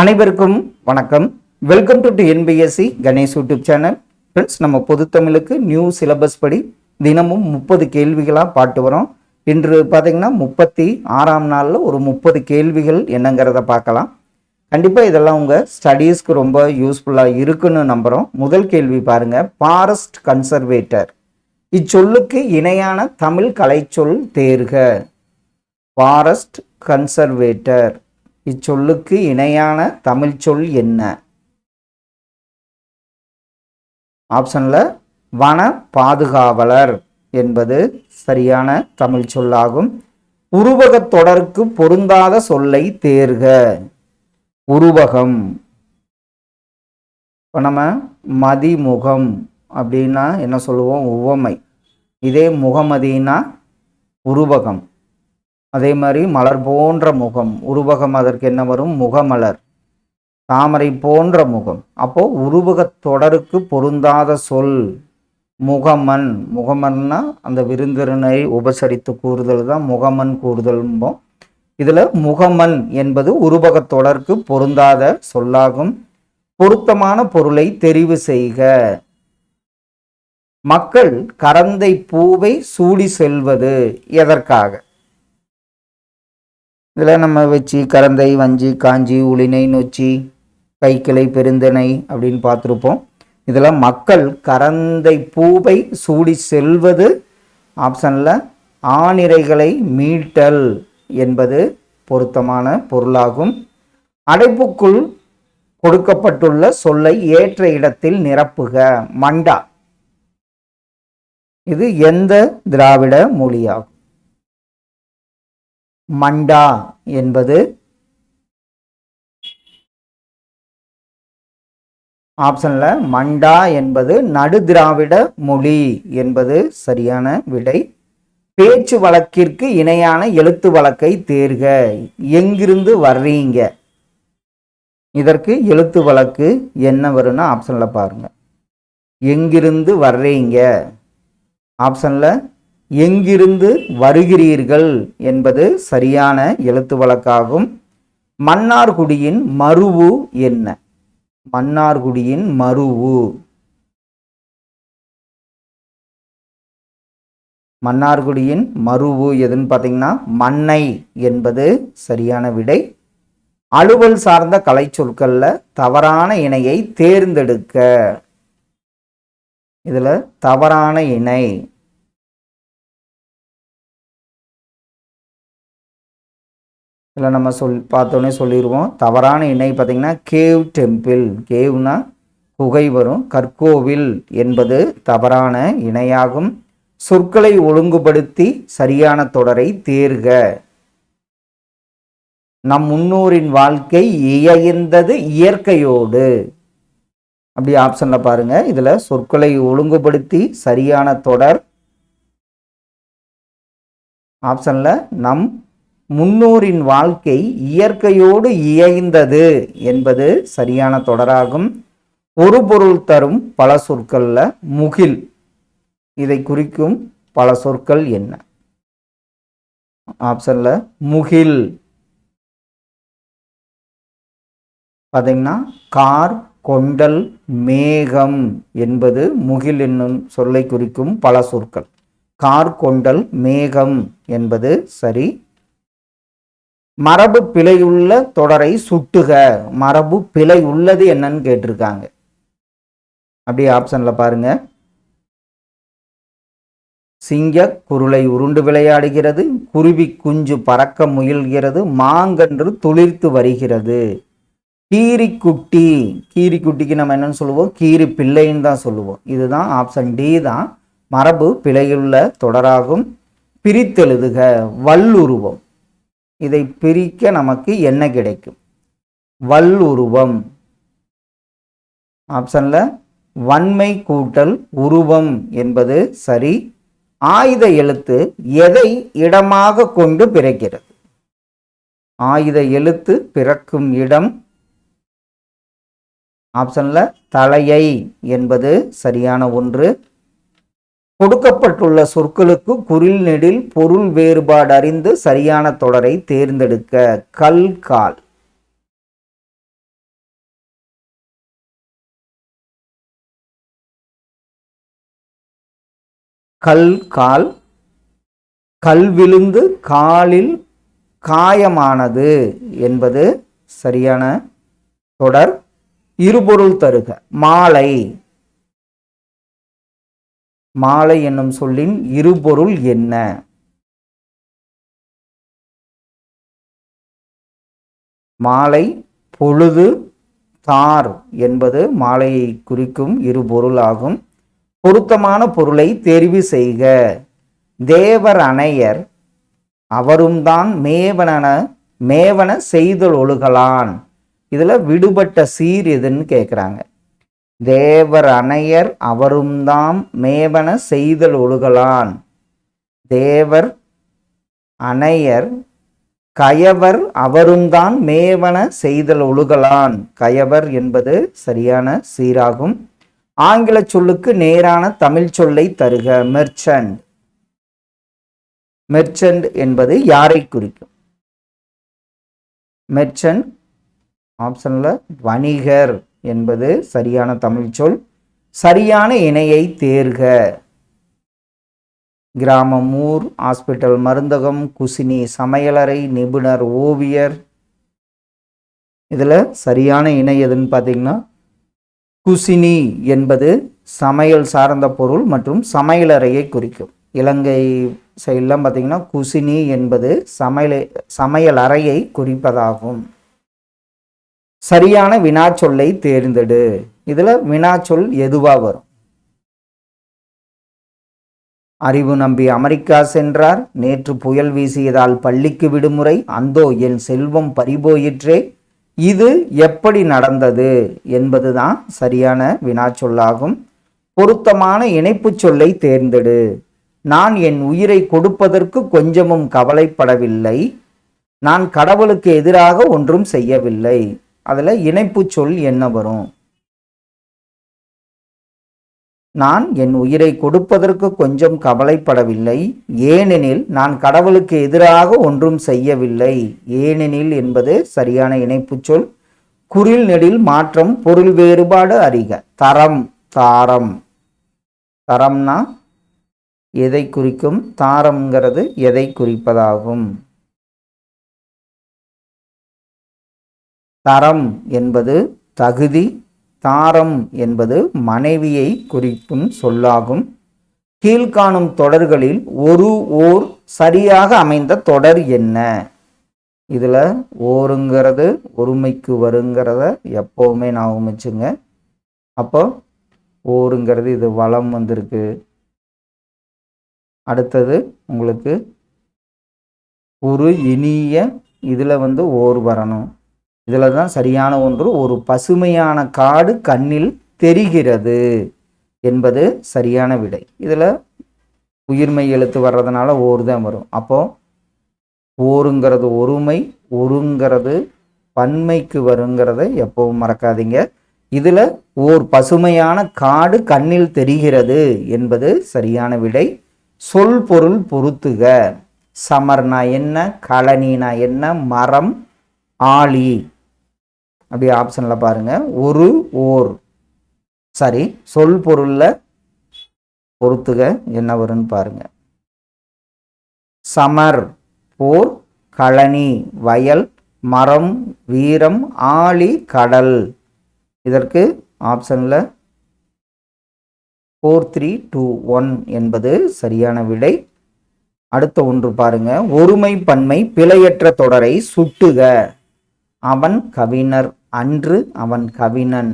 அனைவருக்கும் வணக்கம். Welcome to NPSC Ganesh YouTube channel friends நம்ம பொதுத்தமிழுக்கு நியூ சிலபஸ் படி தினமும் முப்பது கேள்விகளாக பாட்டு வரோம். இன்று பார்த்தீங்கன்னா முப்பத்தி ஆறாம் நாளில் ஒரு முப்பது கேள்விகள் என்னங்கிறத பார்க்கலாம். கண்டிப்பாக இதெல்லாம் உங்கள் ஸ்டடீஸ்க்கு ரொம்ப யூஸ்ஃபுல்லாக இருக்குன்னு நம்புகிறோம் முதல் கேள்வி பாருங்கள் ஃபாரஸ்ட் கன்சர்வேட்டர் இச்சொல்லுக்கு இணையான தமிழ் கலைச்சொல் தேர்க. ஃபாரஸ்ட் கன்சர்வேட்டர் இச்சொல்லுக்கு இணையான தமிழ் சொல் என்ன? ஆப்ஷனில் வன பாதுகாவலர் என்பது சரியான தமிழ் சொல்லாகும். உருவகத் தொடருக்கு பொருந்தாத சொல்லை தேர்க. உருவகம். இப்போ நம்ம மதிமுகம் அப்படின்னா என்ன சொல்லுவோம்? உவமை. இதே முகமதினா உருவகம். அதே மாதிரி மலர் போன்ற முகம் உருவகம் அதற்கு என்ன வரும்? முகமலர். தாமரை போன்ற முகம். அப்போ உருவகத் தொடருக்கு பொருந்தாத சொல் முகமன். முகமன்னா அந்த விருந்தினரை உபசரித்து கூறுதல் தான் முகமன் கூறுதல்ம்போம் இதில் முகமன் என்பது உருவகத் தொடருக்கு பொருந்தாத சொல்லாகும். பொருத்தமான பொருளை தெரிவு செய்க. மக்கள் கரந்தை பூவை சூடி செல்வது எதற்காக? இதில் நம்ம வச்சு கரந்தை வஞ்சி காஞ்சி உளினை நொச்சி கைக்கிளை பெருந்தனை அப்படின்னு பார்த்துருப்போம். இதில் மக்கள் கரந்தை பூவை சூடி செல்வது ஆப்ஷனில் ஆணிரைகளை மீட்டல் என்பது பொருத்தமான பொருளாகும். அடைப்புக்குள் கொடுக்கப்பட்டுள்ள சொல்லை ஏற்ற இடத்தில் நிரப்புக மண்டா. இது எந்த திராவிட மொழியாகும். மண்டா என்பது ஆப்ஷனில் மண்டா என்பது நடு திராவிட மொழி என்பது சரியான விடை. பேச்சு வழக்கிற்கு இணையான எழுத்து வழக்கை தேர்க. எங்கிருந்து வர்றீங்க? இதற்கு எழுத்து வழக்கு என்ன வரும்னா ஆப்ஷனில் பாருங்க. எங்கிருந்து வர்றீங்க? ஆப்ஷனில் எங்கிருந்து வருகிறீர்கள் என்பது சரியான எழுத்து வழக்காகும். மன்னார்குடியின் மருவு என்ன? மன்னார்குடியின் மருவு. மன்னார்குடியின் மருவு எதுன்னு பார்த்தீங்கன்னா மண்ணை என்பது சரியான விடை. அலுவல் சார்ந்த கலை சொற்களில் தவறான இணையை தேர்ந்தெடுக்க. இதில் தவறான இணை இல்லை நம்ம சொல் பார்த்தோன்னே சொல்லிடுவோம். தவறான இணை பார்த்தீங்கன்னா கேவ் டெம்பிள் கேவ்னா குகை வரும். கற்கோவில் என்பது தவறான இணையாகும். சொற்களை ஒழுங்குபடுத்தி சரியான தொடரை தேர்க. நம் முன்னோரின் வாழ்க்கை இயைந்தது இயற்கையோடு. அப்படி ஆப்ஷனில் பாருங்க. இதில் சொற்களை ஒழுங்குபடுத்தி சரியான தொடர். ஆப்ஷனில் நம் முன்னோரின் வாழ்க்கை இயற்கையோடு இயைந்தது என்பது சரியான தொடராகும். ஒரு பொருள் தரும் பல சொற்களில் முகில். இதை குறிக்கும் பல சொற்கள் என்ன? ஆப்ஷனில் முகில். பார்த்தீங்கன்னா கார் கொண்டல் மேகம் என்பது முகில் என்னும் சொல்லை குறிக்கும் பல சொற்கள். கார் கொண்டல் மேகம் என்பது சரி மரபு பிழையுள்ள தொடரை சுட்டுக. மரபு பிழை உள்ளது என்னன்னு கேட்டிருக்காங்க. அப்படியே ஆப்ஷன்ல பாருங்க. சிங்க குருளை உருண்டு விளையாடுகிறது. குருவி குஞ்சு பறக்க முயல்கிறது. மாங்கன்று துளிர்த்து வருகிறது. கீரிக்குட்டி கீரிக்குட்டிக்கு நம்ம என்னன்னு சொல்லுவோம்? கீரி பிள்ளைன்னு தான் சொல்லுவோம். இதுதான் ஆப்ஷன் டி தான். மரபு பிழையுள்ள தொடராகும். பிரித்தெழுதுக. வல்லுருவம். இதை பிரிக்க நமக்கு என்ன கிடைக்கும்? வல்லுருவம் ஆப்ஷனில் வன்மை கூட்டல் உருவம் என்பது சரி. ஆயுத எழுத்து எதை இடமாக கொண்டு பிறக்கிறது? ஆயுத எழுத்து பிறக்கும் இடம். ஆப்ஷனில் தலையை என்பது சரியான ஒன்று. கொடுக்கப்பட்டுள்ள சொற்களுக்கு குரில் நெடில் பொருள் வேறுபாடு அறிந்து சரியான தொடரை தேர்ந்தெடுக்க கல் கால். கல் கால். கல் விழுந்து காலில் காயமானது என்பது சரியான தொடர். இருபொருள் தருக. மாலை. மாலை என்னும் சொல்லின் இருபொருள் என்ன? மாலை பொழுது தார் என்பது மாலையை குறிக்கும் இரு பொருளாகும் பொருத்தமான பொருளை தெரிவு செய்க. தேவர் அணையர் அவரும் தான் மேவன மேவன செய்தல் ஒழுகலான். இதில் விடுபட்ட சீர் எதுன்னு கேட்குறாங்க தேவர் அணையர் அவரும் தாம் மேவன செய்தல் ஒழுகலான். தேவர் அணையர் கயவர் அவரும்தான் மேவன செய்தல் ஒழுகலான். கயவர் என்பது சரியான சீராகும். ஆங்கில சொல்லுக்கு நேரான தமிழ் சொல்லை தருக மெர்ச்சன்ட் மெர்ச்சன்ட் என்பது யாரை குறிக்கும்? மெர்ச்சன்ட் ஆப்ஷனில் வணிகர். என்பது சரியான தமிழ் சொல். சரியான இணையை தேர்க. கிராமம் ஊர் ஹாஸ்பிட்டல் மருந்தகம் குசினி சமையலறை நிபுணர் ஓவியர். இதில் சரியான இணை எதுன்னு பார்த்தீங்கன்னா குசினி என்பது சமையல் சார்ந்த பொருள் மற்றும் சமையலறையை குறிக்கும். இலங்கை சைடெலாம் பார்த்தீங்கன்னா குசினி என்பது சமையல் சமையல் அறையை குறிப்பதாகும். சரியான வினாச்சொல்லை தேர்ந்தெடு. இதில் வினாச்சொல் எதுவாக வரும்? அறிவு நம்பி அமெரிக்கா சென்றார். நேற்று புயல் வீசியதால் பள்ளிக்கு விடுமுறை. அந்தோ என் செல்வம் பறிபோயிற்றே. இது எப்படி நடந்தது என்பதுதான் சரியான வினாச்சொல்லாகும். பொருத்தமான இணைப்புச் சொல்லை தேர்ந்தெடு. நான் என் உயிரை கொடுப்பதற்கு கொஞ்சமும் கவலைப்படவில்லை. நான் கடவுளுக்கு எதிராக ஒன்றும் செய்யவில்லை. அதில் இணைப்புச் சொல் என்ன வரும்? நான் என் உயிரை கொடுப்பதற்கு கொஞ்சம் கவலைப்படவில்லை. ஏனெனில் நான் கடவுளுக்கு எதிராக ஒன்றும் செய்யவில்லை. ஏனெனில் என்பது சரியான இணைப்புச் சொல். குறில் நெடில் மாற்றம் பொருள் வேறுபாடு அறிக. தரம் தாரம். தரம்னா எதை குறிக்கும்? தாரம்ங்கிறது எதை குறிப்பதாகும்? தரம் என்பது தகுதி தாரம் என்பது மனைவியை குறிக்கும் சொல்லாகும். கீழ்காணும் தொடர்களில் ஒரு ஓர் சரியாக அமைந்த தொடர் என்ன? இதில் ஓருங்கிறது ஒருமைக்கு வருங்கிறத எப்போவுமே நான் வச்சுங்க. அப்போ ஓருங்கிறது இது வளம் வந்திருக்கு. அடுத்தது உங்களுக்கு ஒரு இனிய இதில் வந்து ஓர் வரணும். இதில் தான் சரியான ஒன்று ஒரு பசுமையான காடு கண்ணில் தெரிகிறது என்பது சரியான விடை. இதில் உயிர்மை எழுத்து வர்றதுனால ஓர் தான் வரும். அப்போது ஓருங்கிறது ஒருமை ஒருங்கிறது பன்மைக்கு வருங்கிறத எப்பவும் மறக்காதீங்க. இதில் ஓர் பசுமையான காடு கண்ணில் தெரிகிறது என்பது சரியான விடை. சொல் பொருள் பொருத்துக. சமர்னா என்ன கழனினா என்ன மரம் ஆளி அப்படி ஆப்ஷனில் பாருங்க. ஒரு ஓர். சரி சொல் பொருளில் பொறுத்துக என்ன வரும்னு பாருங்க. சமர் போர் கழனி வயல் மரம் வீரம் ஆழி கடல். இதற்கு ஆப்ஷனில் ஃபோர் த்ரீ டூ ஒன் என்பது சரியான விடை. அடுத்த ஒன்று பாருங்க. ஒருமை பன்மை பிழையற்ற தொடரை சுட்டுக. அவன் கவிஞர். அன்று அவன் கவினன்.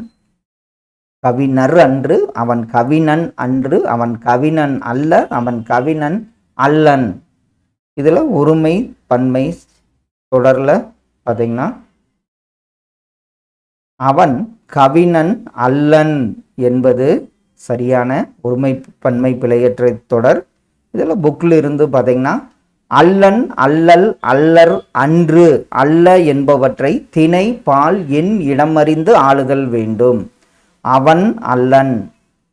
கவினர் அன்று அவன் கவினன் அன்று அவன் கவினன் அல்ல அவன் கவினன் அல்லன். இதில் ஒருமை பன்மை தொடரில் பார்த்தீங்கன்னா அவன் கவினன் அல்லன் என்பது சரியான ஒருமை பன்மை பிழையற்ற தொடர். இதில் புக்கில் இருந்து பார்த்தீங்கன்னா அல்லன் அல்லல் அல்லர் அன்று அல்ல என்பவற்றை திணை பால் என் இடமறிந்து ஆளுதல் வேண்டும். அவன் அல்லன்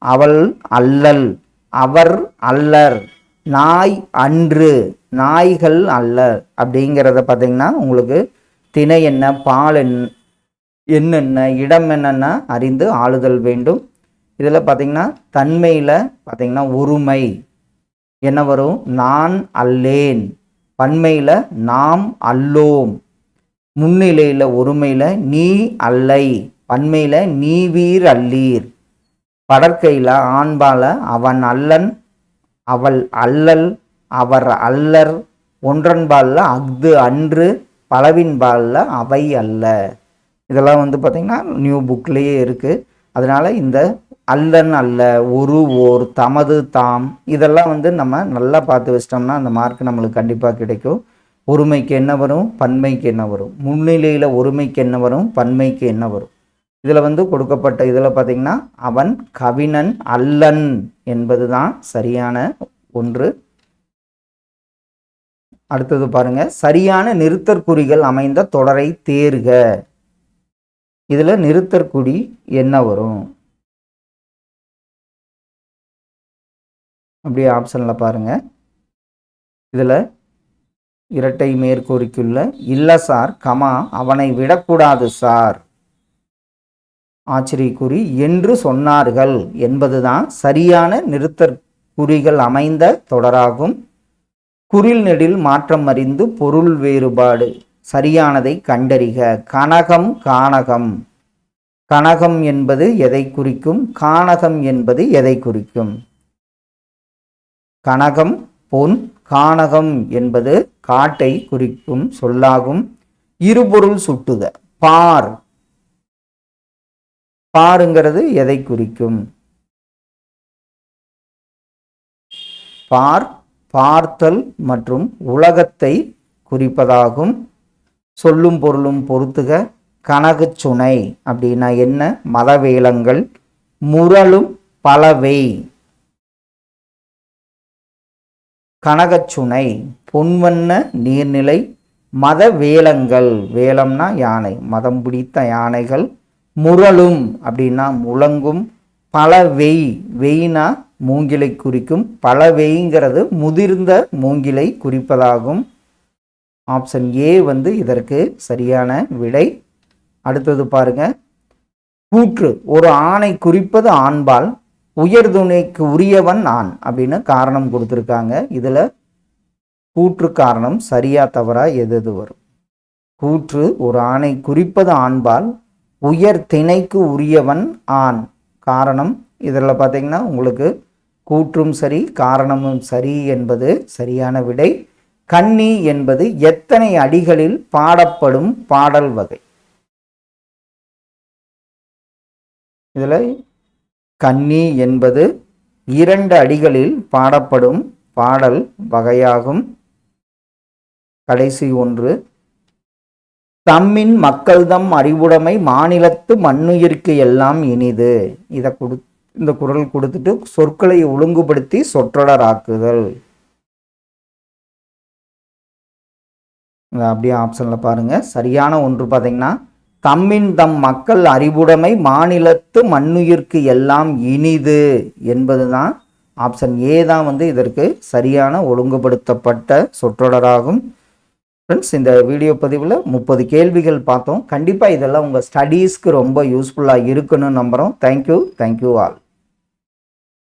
அவள் அல்லல் அவர் அல்லர் நாய் அன்று நாய்கள் அல்லர் அப்படிங்கிறத பார்த்தீங்கன்னா உங்களுக்கு திணை என்ன பால் என் என்னென்ன இடம் என்னென்ன அறிந்து ஆளுதல் வேண்டும். இதில் பார்த்தீங்கன்னா தன்மையில் பார்த்தீங்கன்னா ஒருமை. என்ன வரும்? நான் அல்லேன். பன்மையில் நாம் அல்லோம். முன்னிலையில் ஒருமையில் நீ அல்லை. பன்மையில் நீ வீர் அல்லீர். படற்கையில் ஆண்பால அவன் அல்லன் அவள் அல்லல் அவர் அல்லர். ஒன்றன்பாலில் அஃது அன்று பலவின்பாலில் அவை அல்ல. இதெல்லாம் வந்து பார்த்திங்கன்னா நியூ புக்லேயே இருக்குது அதனால் இந்த அல்லன் அல்ல ஒரு ஓர் தமது தாம். இதெல்லாம் வந்து நம்ம நல்லா பார்த்து வச்சிட்டோம்னா அந்த மார்க் நம்மளுக்கு கண்டிப்பாக கிடைக்கும். ஒருமைக்கு என்ன வரும்? பன்மைக்கு என்ன வரும்? முன்னிலையில் ஒருமைக்கு என்ன வரும்? பன்மைக்கு என்ன வரும்? இதில் வந்து கொடுக்கப்பட்ட இதில் பார்த்திங்கன்னா அவன் கவினன் அல்லன் என்பது தான் சரியான ஒன்று. அடுத்தது பாருங்க சரியான நிறுத்தற்குறிகள் அமைந்த தொடரை தேர்க. இதில் நிறுத்தற்குடி என்ன வரும்? அப்படியே ஆப்ஷனில் பாருங்கள் இதில் இரட்டை மேற்கூறிக்குள்ள இல்லை சார் கமா அவனை விடக்கூடாது சார் ஆச்சரியக்குறி என்று சொன்னார்கள் என்பதுதான் சரியான நிறுத்தற்குறிகள் அமைந்த தொடராகும். குரில் நெடில் மாற்றம் அறிந்து பொருள் வேறுபாடு சரியானதை கண்டறிக. கனகம் கானகம். கனகம் என்பது எதை குறிக்கும்? கானகம் என்பது எதை குறிக்கும்? கனகம் பொன் கானகம் என்பது காட்டை குறிக்கும் சொல்லாகும். இருபொருள் சுட்டுக பார். பாருங்கிறது எதை குறிக்கும்? பார் பார்த்தல் மற்றும் உலகத்தை குறிப்பதாகும். சொல்லும் பொருளும் பொறுத்துக கனகுச்சுனை அப்படின்னா என்ன? மதவேலங்கள் முரளும் பலவை. கனகச்சுனை பொன்வண்ண நீர்நிலை மத வேலங்கள் வேலம்னா யானை மதம் பிடித்த யானைகள். முரளும் அப்படின்னா முழங்கும். பல வெய் வெய்னா மூங்கிலை குறிக்கும். பல வெய்ங்கிறது முதிர்ந்த மூங்கிலை குறிப்பதாகும். ஆப்ஷன் ஏ வந்து இதற்கு சரியான விடை. அடுத்தது பாருங்க. கூற்று ஒரு ஆணை குறிப்பது ஆண்பால் உயர்துணைக்கு உரியவன் ஆண் அப்படின்னு காரணம் கொடுத்துருக்காங்க. இதில் கூற்று காரணம் சரியா தவறா எது எது வரும்? கூற்று ஒரு ஆணை குறிப்பது ஆண்பால் உயர் திணைக்கு உரியவன் ஆண். காரணம் இதில் பார்த்தீங்கன்னா உங்களுக்கு கூற்றும் சரி காரணமும் சரி என்பது சரியான விடை. கன்னி என்பது எத்தனை அடிகளில் பாடப்படும் பாடல் வகை? இதில் கன்னி என்பது இரண்டு அடிகளில் பாடப்படும் பாடல் வகையாகும். கடைசி ஒன்று. தம்மின் மக்கள்தம் அறிவுடைமை மாநிலத்து மண்ணுயிர்க்கு எல்லாம் இனிது. இதை கொடு இந்த குரல் கொடுத்துட்டு சொற்களை ஒழுங்குபடுத்தி சொற்றொடராக்குதல். அப்படியே ஆப்ஷனில் பாருங்கள் சரியான ஒன்று பார்த்தீங்கன்னா தம்மின் தம் மக்கள் அறிவுடைமை மாநிலத்து மண்ணுயிர்க்கு எல்லாம் இனிது என்பது தான் ஆப்ஷன் ஏ தான் வந்து இதற்கு சரியான ஒழுங்குபடுத்தப்பட்ட சொற்றொடராகும். ஃப்ரெண்ட்ஸ் இந்த வீடியோ பதிவில் முப்பது கேள்விகள் பார்த்தோம். கண்டிப்பாக இதெல்லாம் உங்கள் ஸ்டடீஸ்க்கு ரொம்ப யூஸ்ஃபுல்லாக இருக்குன்னு நம்புகிறோம் தேங்க்யூ தேங்க்யூ ஆல்